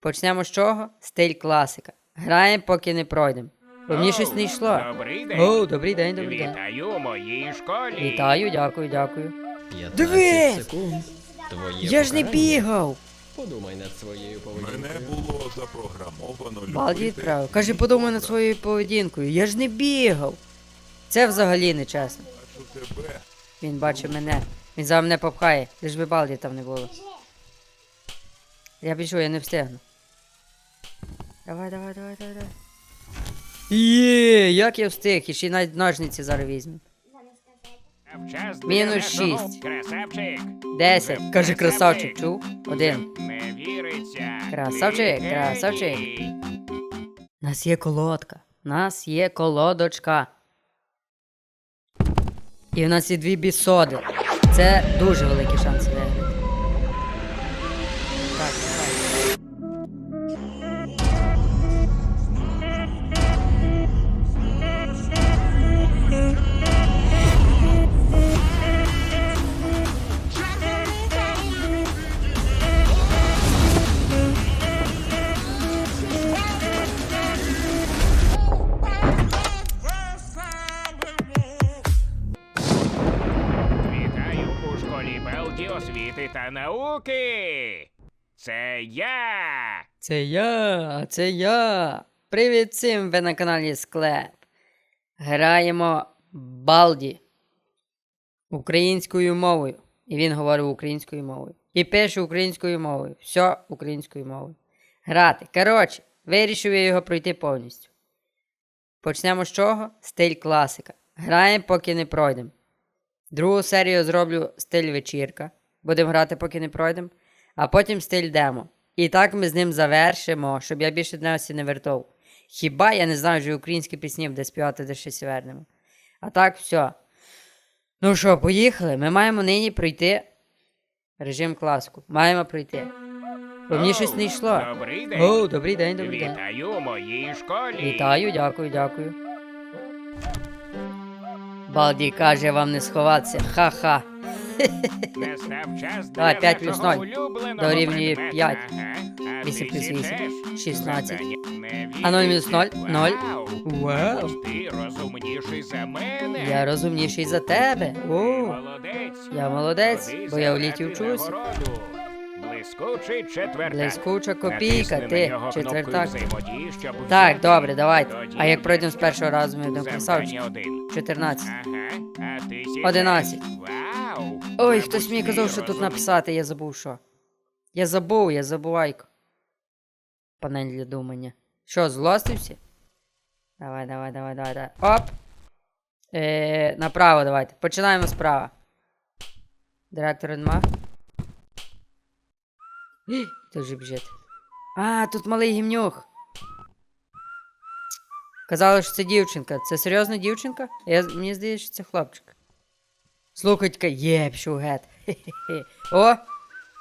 Почнемо з чого? Стиль класика. Граємо, поки не пройдемо. Бо мені щось не йшло. Добрий день. О, добрий день, добрий день. Вітаю у моїй школі. Вітаю, дякую, дякую. 15 Дивись! секунд. Твоє Я ж не покарання. бігав! Подумай над своєю Мене поведінкою. було запрограмовано Балді любити. відправив. Каже, подумай над своєю поведінкою. Я ж не бігав. Це взагалі не чесно. Бачу тебе. Він бачить мене. Він за мене попхає. Лиш би балді там не було. Я біжу, я не встигну. Давай, давай, давай, давай, давай. Є, як я встиг, і ще й навіть ножниці зараз візьму. Мінус занесено. шість. Красавчик. Десять. Каже, красавчик, чув? Один. Не віриться. Красавчик, Ти красавчик. Нас є колодка. Нас є колодочка. І в нас є дві бісоди. Це дуже великі шанси науки. Це я. Це я, це я. Привіт всім, ви на каналі Склеп. Граємо Балді українською мовою. І він говорив українською мовою. І пише українською мовою. Все українською мовою. Грати. Коротше, вирішив я його пройти повністю. Почнемо з чого? Стиль класика. Граємо, поки не пройдемо. Другу серію зроблю стиль вечірка. Будемо грати, поки не пройдемо. А потім стиль демо. І так ми з ним завершимо, щоб я більше дневся не вертов. Хіба я не знаю, вже українські пісні буде співати, де щось вернемо. А так, все. Ну що, поїхали? Ми маємо нині пройти режим класику. Маємо пройти. Бо мені щось не йшло. Добрий день. О, добрий день, добрий день. Вітаю у моїй школі. Вітаю, дякую, дякую. Балді каже вам не сховатися. Ха-ха. Настав час Давай, п'ять плюс нашого ноль. улюбленого Дорівнює предмета. п'ять. Ага. А Вісім плюс вісім. сідеш? Шістнадцять. Завдання А нуль мінус ноль? віриться. Ноль. Вау. Вау. Ти розумніший за мене. Я розумніший за тебе. О, молодець. я молодець, бо я в забрати літі нагороду. Блискучий четвертак. Блискуча копійка, Натисни на ти, нього кнопкою четвертак. взаємодії, щоб Так, взяти. добре, давайте. А як пройдемо з першого разу, ми будемо завдання красавчики. один. 14. Ага, а ти сідаєш. Одинадцять. Вау. Ой, хтось мені казав, що тут написати, я забув що. Я забув, я забувайко. Панель для думання. Що, злостився? Давай, давай, давай, давай, давай. Оп! Е, направо давайте. Починаємо справа. Директор нема. Хто вже біжить? А, тут малий гімнюх. Казали, що це дівчинка. Це серйозна дівчинка? Я, мені здається, що це хлопчик. Слухайте-ка, є, пішов О!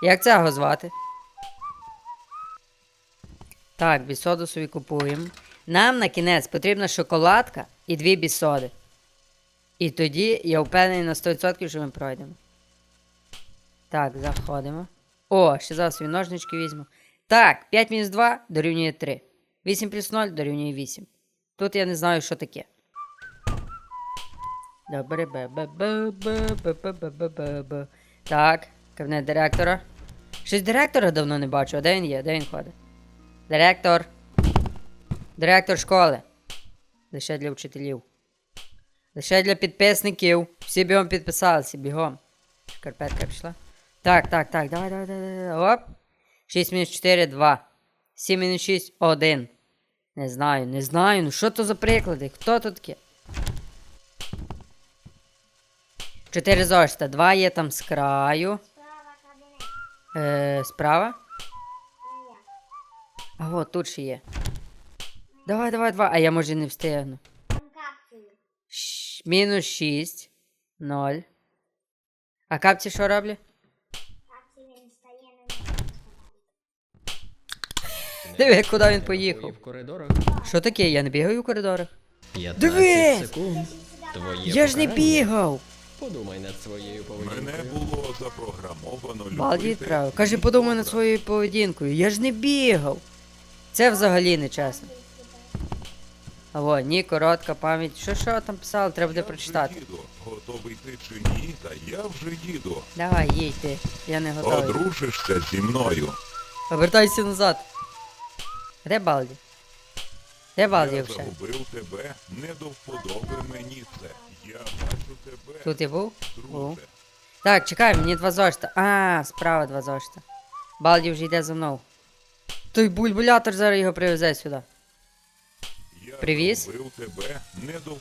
Як цього звати? Так, бісоду собі купуємо. Нам на кінець потрібна шоколадка і дві бісоди. І тоді я впевнений на 100%, що ми пройдемо. Так, заходимо. О, ще зараз свої ножнички візьму. Так, 5 мінус 2 дорівнює 3. 8 плюс 0 дорівнює 8. Тут я не знаю, що таке. Добре, бе бе бе бе бе бе бе бе бе бе Так, кабінет директора. Щось директора давно не бачу, а де він є? Де він ходить? Директор. Директор школи. Лише для вчителів. Лише для підписників. Всі бігом підписалися, бігом. Шкарпетка пішла. Так, так, так, давай, давай, давай, давай. Оп. 6 мінус 4, 2. 7 мінус 6, 1. Не знаю, не знаю. Ну що то за приклади? Хто тут таке? 4 зошита. 2 є там з краю. Е, справа? А от тут ще є. Давай, давай, два. А я може не встигну. Щ- Мінус 6. 0. А капці що роблять? Диви, куди він поїхав. Що таке? Я не бігаю в коридорах. 15 Диви! секунд. Твоє Я ж не покарання. бігав. Подумай над своєю поведінкою. Мене було запрограмовано Балді любити. відправив. Каже, подумай над своєю поведінкою. Я ж не бігав. Це взагалі не чесно. А во, ні, коротка пам'ять. Що що там писали, треба буде Я вже прочитати. їду. Готовий ти чи ні, та я вже їду. Давай, їдь ти. Я не готовий. Одружишся зі мною. Повертайся назад. Де Балді? Де Балді Я взагалі? загубив тебе, не до вподоби мені це. Тут я був? Був. Так, чекай, мені два зошита. А, справа два зошита. Балді вже йде за мною. Той бульбулятор зараз його привезе сюди. Привіз? тебе,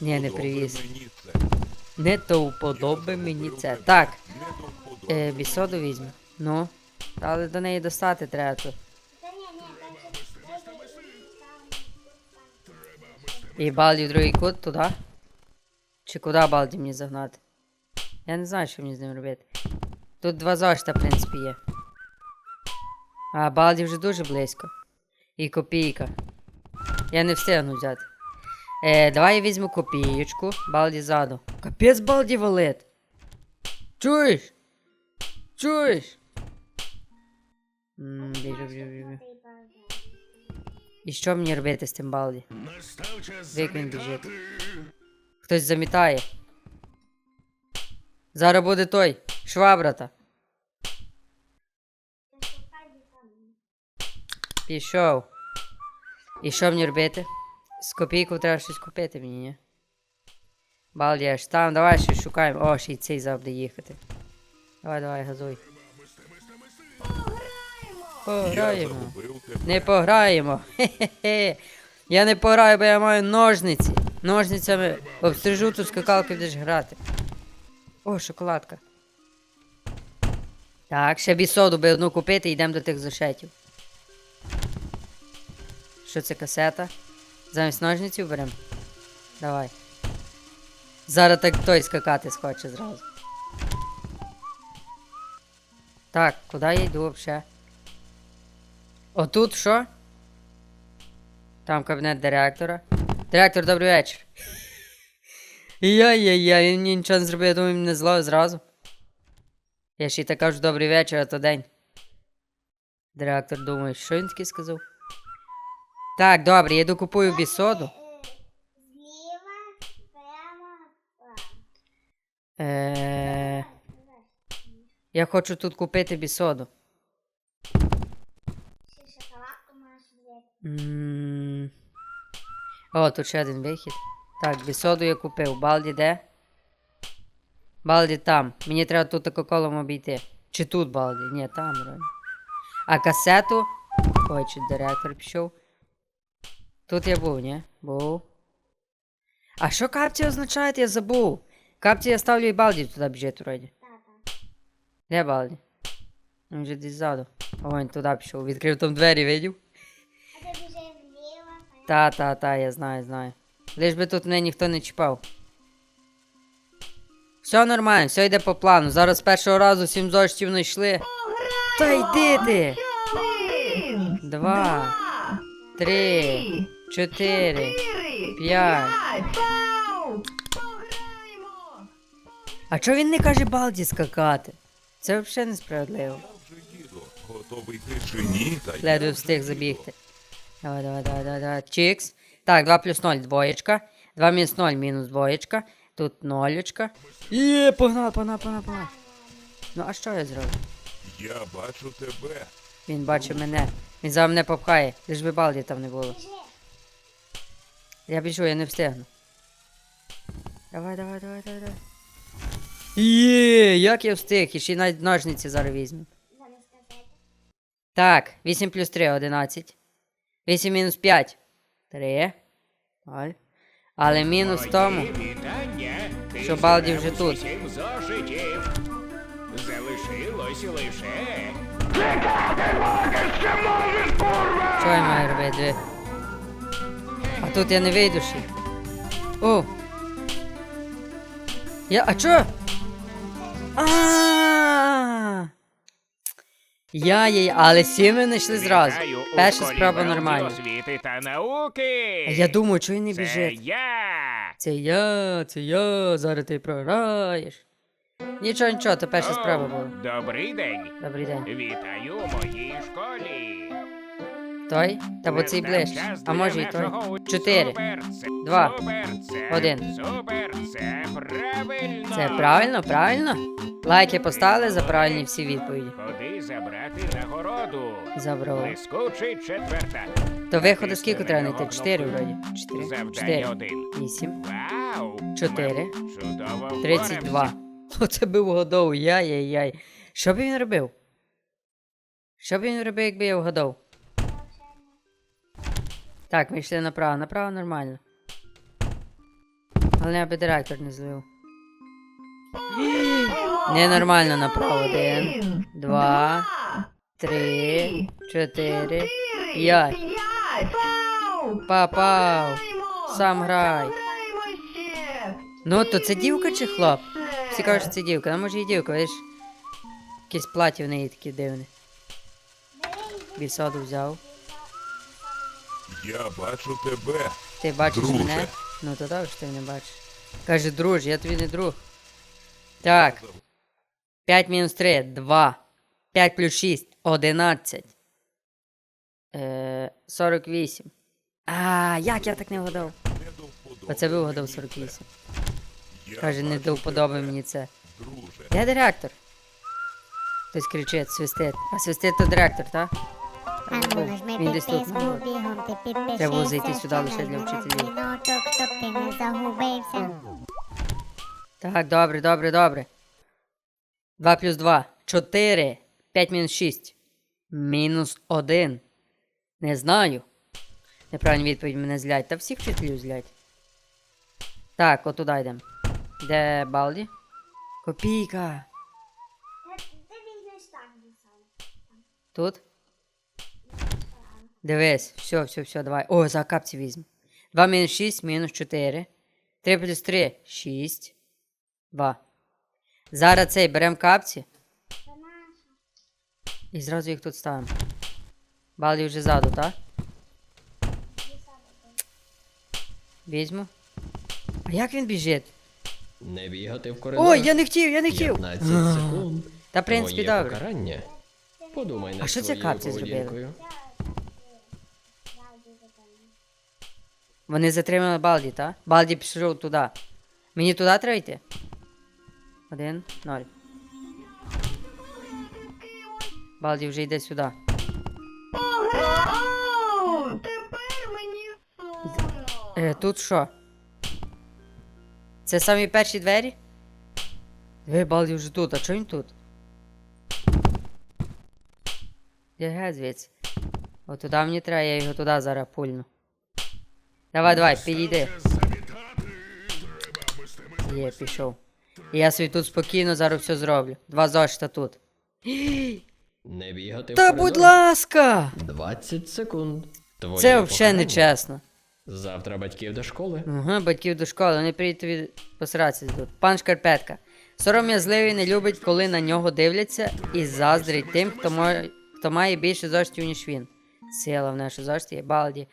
не не привіз. Не то вподоби мені це. Так, е, бісоду візьму. Ну. Але до неї достати треба тут. І Балді в другий кут туди. Чи куди Балді мені загнати? Я не знаю, що мені з ним робити. Тут два зошита, в принципі, є. А Балді вже дуже близько. І копійка. Я не встигну взяти. Е, давай я візьму копієчку. Балді ззаду. Капець Балді валит. Чуєш? Чуєш? М, біжу, біжу, біжу. І що мені робити з тим Балді? Як він біжить? Хтось замітає. Зараз буде той. Швабрата. Пішов. І що мені робити? З копійку треба щось купити мені, ні? Балді там, давай щось шукаємо. О, ще й цей завжди їхати. Давай, давай, газуй. Пограємо. Не пограємо. Хе-хе-хе. Я не пограю, бо я маю ножниці. Ножницями обстрижу тут скакалки будеш грати. О, шоколадка. Так, ще бісоду би одну купити і йдемо до тих зошетів. Що це касета? Замість ножниців беремо? Давай. Зараз так той скакати схоче зразу. Так, куди я йду взагалі? Отут що? Там кабінет директора. Директор, добрий вечір. Я-я-я, він мені нічого не зробив, я думаю, він не зловив зразу. Я ще й так кажу добрий вечір, а то день. Директор думає, що він таки сказав? Так, добре, я йду купую бісоду. Е... Я хочу тут купити бісоду. Шоколадку можеш взяти. О, тут ще один вихід. Так, бісоду я купив. Балді де? Балді там. Мені треба тут тако колом обійти. Чи тут Балді? Ні, там вроді. А касету. Ой, чи директор пішов. Тут я був, ні? Був. А що капці означають, я забув. Капці я ставлю і Балді туди біжить вроді. Де Балді? Він вже десь ззаду. О, він туди пішов. Відкрив там двері, видів? А ти біжи вліво, прямо. Та, та, та, я знаю, знаю. Лиш би тут мене ніхто не чіпав. Все нормально, все йде по плану. Зараз з першого разу сім зошитів знайшли. Та йди ти! Два, три, чотири, п'ять. А чого він не каже Балді скакати? Це взагалі несправедливо. Ледве встиг забігти. Давай, давай, давай, давай, давай. Чікс. Так, 2 плюс 0, двоєчка. 2 мінус 0, мінус двоєчка. Тут нолечка. Є, погнали, погнали, погнали, погнали. Ну, а що я зроблю? Я бачу тебе. Він бачить мене. Він за мене попхає. Лиш би балді там не було. Я біжу, я не встигну. Давай, давай, давай, давай, давай. Є, як я встиг, і ще й навіть ножниці зараз візьму. Так, 8 плюс 3 11. 8 мінус 5. 3. Аль. Але мінус в тому. Що Балді вже тут. Залишилось лише. Що я маю робити? А тут я не вийду ще. О! Я. А чо? А! Я їй, але сім ми знайшли зразу. Вітаю у Перша справа нормальна. освіти та науки. А я думаю, чого він не Це біжить. я. Це я, це я, зараз ти програєш. Нічого, нічого, то перша справа була. Добрий день. Добрий день. Вітаю у моїй школі. Той? Та бо цей ближче. А може і той. Чотири. Два. Один. Це правильно. Правильно? Лайки поставили за правильні всі відповіді. Ходи забрати нагороду. Забрав. Блискучий четверта. То виходи скільки треба знайти? Чотири вроді. Чотири. Чотири. Вісім. Чотири. Тридцять два. Оце був годов. Яй-яй-яй. Що б він робив? Що б він робив, якби я вгадав? Так, ми йшли направо. Направо нормально. Головне, аби директор не злив. Ненормально направо. Один, два, три, чотири, п'ять. Попав. Сам грай. Ну, то це дівка чи хлоп? Всі кажуть, що це дівка. Ну, може і дівка, видиш? Якесь плаття в неї таке дивне. Бісоду взяв. Я бачу тебе. Ти бачиш Друже. мене? Ну то добре, що ти мене бачиш. Каже, друж, я тобі не друг. Так. 5 мінус 3, 2. 5 плюс 6, 11. Е, 48. А, як я так не вгадав? Вподоби Оце ви вгадав 48. Каже, не до вподоби мені це. Друже. Де директор? Хтось кричить, свистить. А свистить то директор, так? Він десь тут. Треба було зайти сюди лише для вчителів. Так, добре, добре, добре. 2 плюс 2. 4. 5 мінус 6. Мінус 1. Не знаю. Неправильна відповідь мене злять. Та всіх вчителів злять. Так, от туди йдемо. Де Балді? Копійка. Тут? Дивись, все, все, все, давай. О, за капці візьму. 2 мінус 6, мінус 4. 3 плюс 3, 6. 2. Зараз цей беремо капці. І зразу їх тут ставимо. Балді вже ззаду, так? Візьму. А як він біжить? Не бігати в коридор. Ой, я не хотів, я не хотів. 15 секунд. Та, в принципі, Твоє добре. покарання. Подумай над А що це своєю капці зробили? поведінкою. Вони затримали Балді, так? Балді пішов туди. Мені туди треба йти? Один, ноль. Балді вже йде сюди. Тепер мені. Е, тут що? Це самі перші двері? Ви, Балді вже тут, а чого він тут? Я звідси. От туди мені треба, я його туди зараз пульну. Давай, давай, підійди. Є, пішов. І я собі тут спокійно зараз все зроблю. Два зошита тут. Не бігати Та будь ласка! 20 секунд. Твоє Це взагалі не чесно. Завтра батьків до школи. Ага, батьків до школи, вони приїдуть тобі посратися тут. Пан Шкарпетка. Сором'язливий не любить, коли на нього дивляться, і заздрить тим, хто, має, хто має більше зоштів, ніж він. Сила в нашу зошті є балді.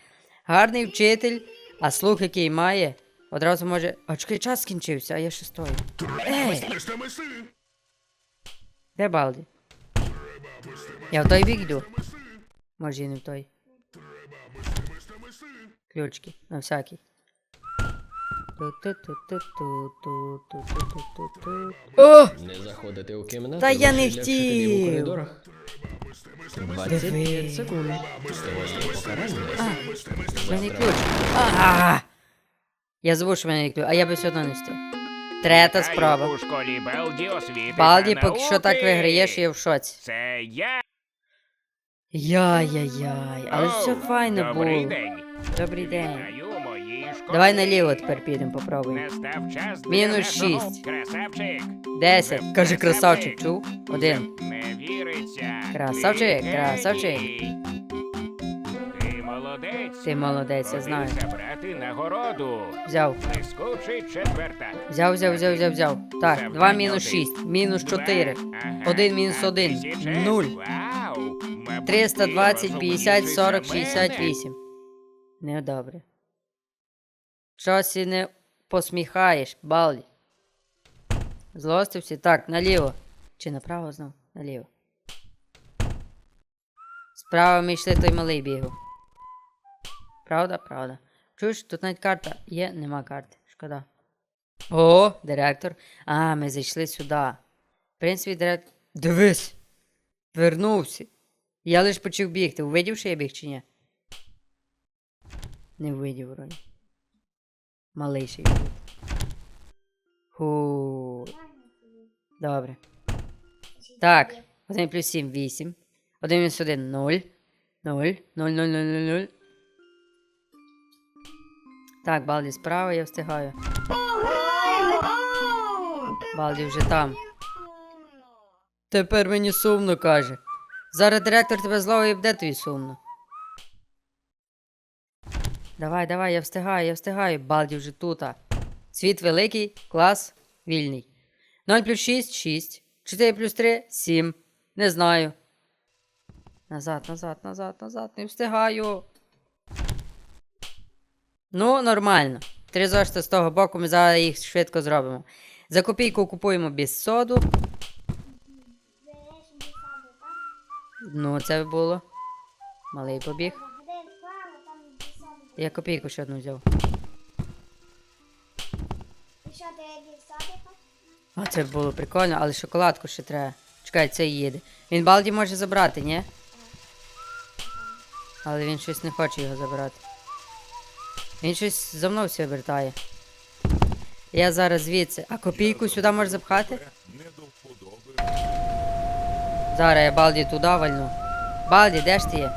Гарний вчитель, а слух, який має, одразу може. А час скінчився, а я ще стою. Де Балді? Я в той бік йду. Може і не в той. Ключки, на всякий. О! Не заходити у кімнату. Та я не втів! 25 Диви. секунд. В мене ключ. А! Я забув, що в мене ключ, а я би все одно не встиг. Третя Вітаю спроба. У школі Белді освіти Балді та поки що так науки. виграє, я в шоці. Це я. Яй-яй-яй, але ж все Оу, файно Добрий було. день. Добрий день. Вітаю у моїй школі. Давай наліво тепер підемо, попробуємо. Настав час для Мінус нашого шість. Красавчик. Десять. Каже красавчик, красавчик. чув? Один. Красавчик, красавчик. Ти молодець. Ти молодець, я знаю. забрати нагороду. Взяв. Блискучий четверта. Взяв, взяв, взяв, взяв, взяв. Так, Завдання 2 мінус один. 6, мінус 4. Два. 1 мінус А 1. тисяча? 0. Вау. Мабуть, 320, ти 50, 40, розумніший за мене. 68. Недобре. Щось і не посміхаєш, Балді. Злостився. Так, наліво. Чи направо знов? Наліво. Справа ми йшли, той малий бігав. Правда, правда. Чуєш, тут навіть карта є, нема карти. Шкода. О, директор. А, ми зайшли сюди. В принципі, директор. Дивись! Вернувся. Я лиш почав бігти. Увидів, що я біг чи ні? Не видів вроді. Малий ще й був. Ху. Добре. Так. 1 плюс 7 8. 1 мінус 1 0. 0. 0, 0, 0, 0, 0. Так, Балді справа, я встигаю. Балді вже там. Тепер мені сумно каже. Зараз директор тебе зловить і буде тобі сумно. Давай, давай, я встигаю, я встигаю. Балді вже тут. Світ великий, клас вільний. 0 плюс 6 6. 4 плюс 3 7. Не знаю. Назад, назад, назад, назад. Не встигаю. Ну, нормально. Три зошити з того боку, ми зараз їх швидко зробимо. За копійку купуємо без соду. Ну, це було. Малий побіг. Я копійку ще одну взяв. А це було прикольно, але шоколадку ще треба. Чекай, це їде. Він Балді може забрати, ні? Але він щось не хоче його забирати. Він щось за мною все вертає. Я зараз звідси. А копійку сюди можеш запхати? Зараз я Балді туди вальну. Балді, де ж ти є?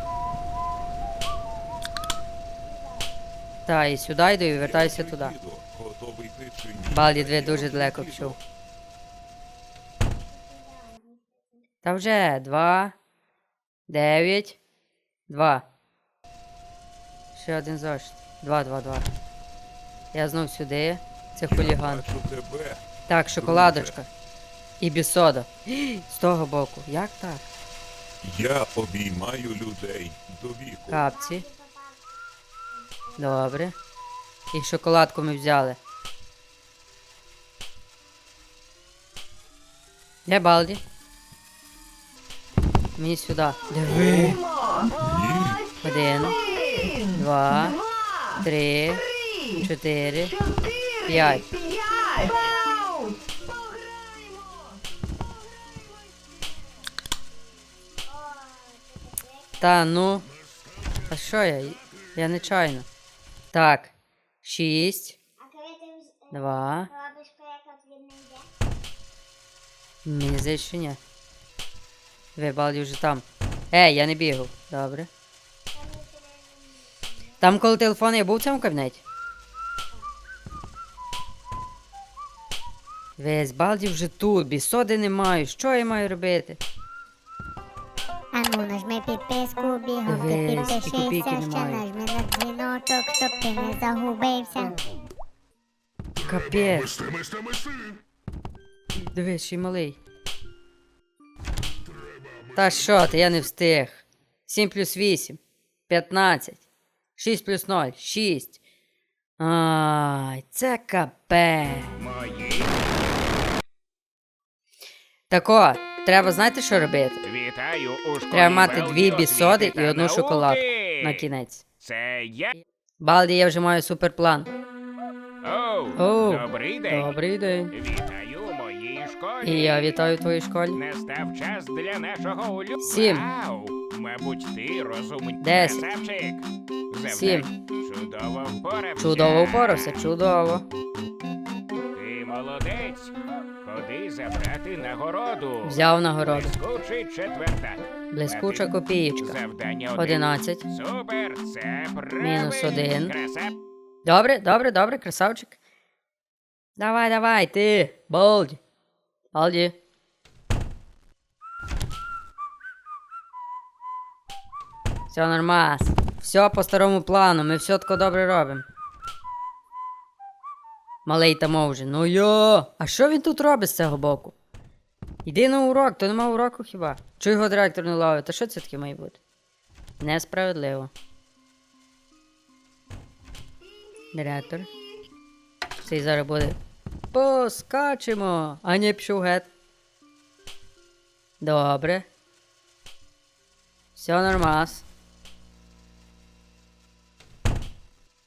Та, і сюди йду і вертаюся туди. Балді дві дуже далеко пішов. Та вже два. Дев'ять. Два. Ще один зошит. Два, два, два. Я знов сюди. Це хуліган. Тебе. Так, шоколадочка. І бісода. З того боку. Як так? Я обіймаю людей до віку. Капці. Добре. І шоколадку ми взяли. Де Балді? Мені сюди. Диви. Один, два, три, чотири, п'ять. Та ну. А що я? Я нечайно. Так. Шість, два. Мені здається, що ні. Ви Балді вже там. Ей, я не бігав. Добре. Там коли телефон я був в цьому кабінеті? Весь Балді вже тут, бісоди не маю. Що я маю робити? А ну нажми підписку, бігом ти Дивись, підпишися, ще немає. нажми на дзвіночок, щоб ти не загубився. Капець. Мисти, мисти, мисти. Дивись, ще й малий. Та що ти, я не встиг. 7 плюс 8. 15. 6 плюс 0. 6. Ай, це капе. Мої. Тако, треба знаєте, що робити? Вітаю у школі Треба мати дві бісоди і одну шоколадку на кінець. Це я. Балді, я вже маю суперплан. Оу, Оу, добрий день. Добрий день. Вітаю школі. І я вітаю в твоїй школі. Настав час для нашого улюбленого. Сім. Вау! Мабуть, ти розумний Десять. красавчик. Сім. Чудово впорався. Чудово впорався, чудово. Ти молодець. Ходи забрати нагороду. Взяв нагороду. Блискучий четвертак. Блискуча копієчка. Завдання один. 11. Супер, це правильно. Мінус один. Краса. Добре, добре, добре, красавчик. Давай, давай, ти, Балді. Все нормас. Все по старому плану, ми все тако добре робимо. Малий там вже. Ну йо! А що він тут робить з цього боку? Іди на урок, то нема уроку хіба? Чого його директор не ловить? Та що це таке має бути? Несправедливо. Директор. Цей зараз буде поскачемо. А не пішов гет. Добре. Все нормас.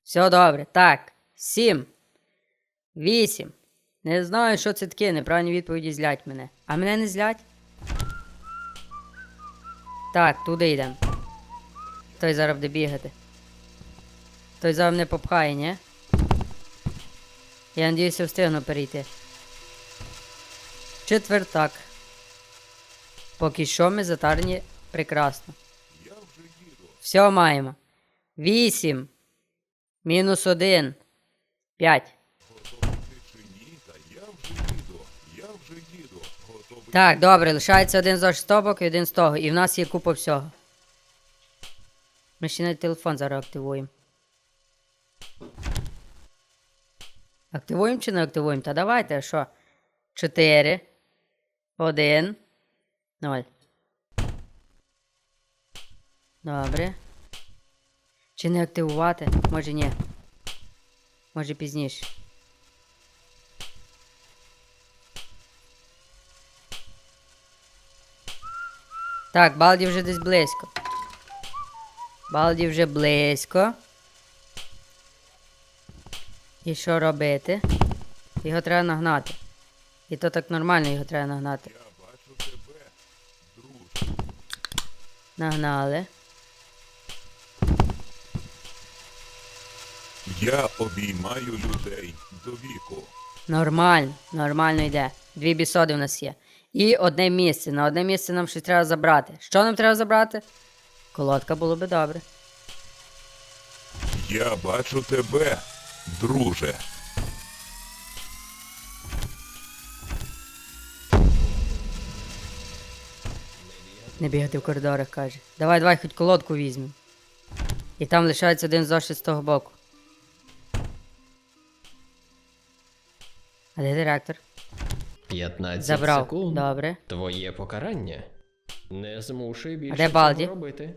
Все добре. Так. Сім. Вісім. Не знаю, що це таке. Неправильні відповіді злять мене. А мене не злять? Так, туди йдемо. Той зараз буде бігати. Той зараз мене попхає, ні? Я надіюся, встигну перейти. Четвертак. Поки що ми затарні прекрасно. Все маємо. Вісім. Мінус один. П'ять. Так, добре, лишається один з штопок і один з того. І в нас є купа всього. Ми ще навіть телефон зараз активуємо. Активуємо чи не активуємо? Та давайте, що? 4, 1, 0. Добре. Чи не активувати? Може ні. Може пізніше. Так, Балді вже десь близько. Балді вже близько. І що робити? Його треба нагнати. І то так нормально його треба нагнати. Я бачу тебе, друже. Нагнали. Я обіймаю людей до віку. Нормально, нормально йде. Дві бісоди в нас є. І одне місце. На одне місце нам щось треба забрати. Що нам треба забрати? Колодка було би добре. Я бачу тебе, друже. Не бігати в коридорах, каже. Давай, давай, хоч колодку візьмемо. І там лишається один зошит з того боку. А де директор? 15 Забрав. секунд. Добре. Твоє покарання. Не змушуй більше де цього Балді? робити.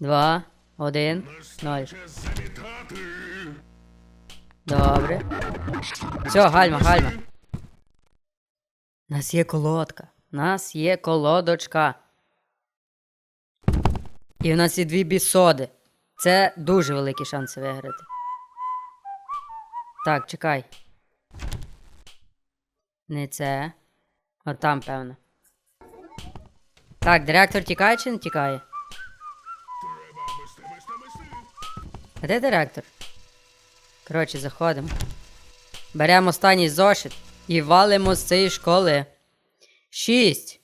Два, один, ноль. Добре. Все, гальма, гальма. У нас є колодка. У нас є колодочка. І в нас є дві бісоди. Це дуже великі шанси виграти. Так, чекай. Не це. От там, певно. Так, директор тікає чи не тікає? А де директор? Коротше, заходимо. Беремо останній зошит і валимо з цієї школи. Шість.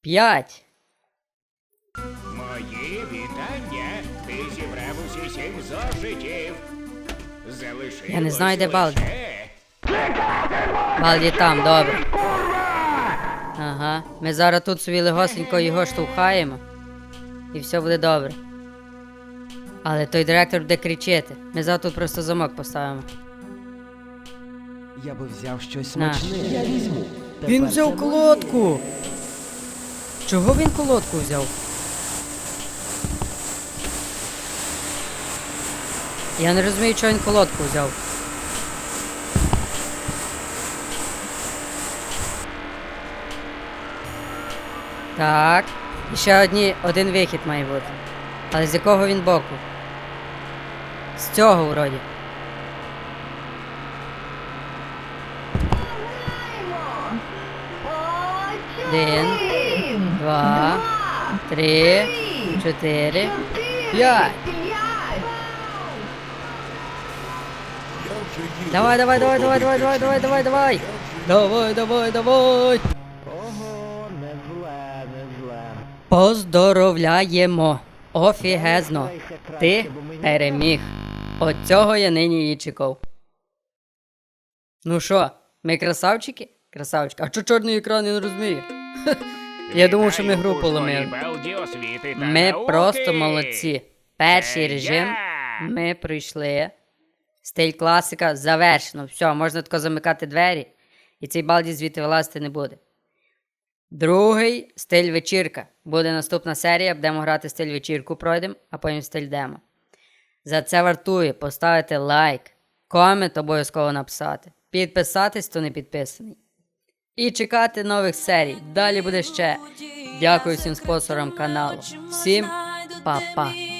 П'ять. Мої вітання. Ти зібрав усі сім зошитів. Залишилось Я не знаю, де Балді. Балді там, добре. Ага. Ми зараз тут собі легосенько його штовхаємо. І все буде добре. Але той директор буде кричити. Ми зараз тут просто замок поставимо. Я би взяв щось На. смачне. Я візьму. Він взяв колодку. Чого він колодку взяв? Я не розумію, чого він колодку взяв. Так. І ще одні, один вихід має бути. Але з якого він боку? З цього вроді. Один, два, три, чотири, п'ять. Давай, давай, давай, давай, давай, давай, давай, давай, давай. Давай, давай, давай. Ого, не зле, не зле. Поздоровляємо. Офігезно. Ти переміг. От цього я нині і чекав. Ну що, ми красавчики? Красавчики. А чого чорний екран я не розумію? Я думав, що ми гру та Ми просто молодці. Перший режим ми пройшли. Стиль класика завершено. Все, можна тако замикати двері, і цей балді звідти вилазити не буде. Другий стиль вечірка. Буде наступна серія, будемо грати стиль вечірку, пройдемо, а потім стиль демо. За це вартує поставити лайк, комент обов'язково написати, підписатись, хто не підписаний. І чекати нових серій. Далі буде ще. Дякую всім спонсорам каналу. Всім па-па.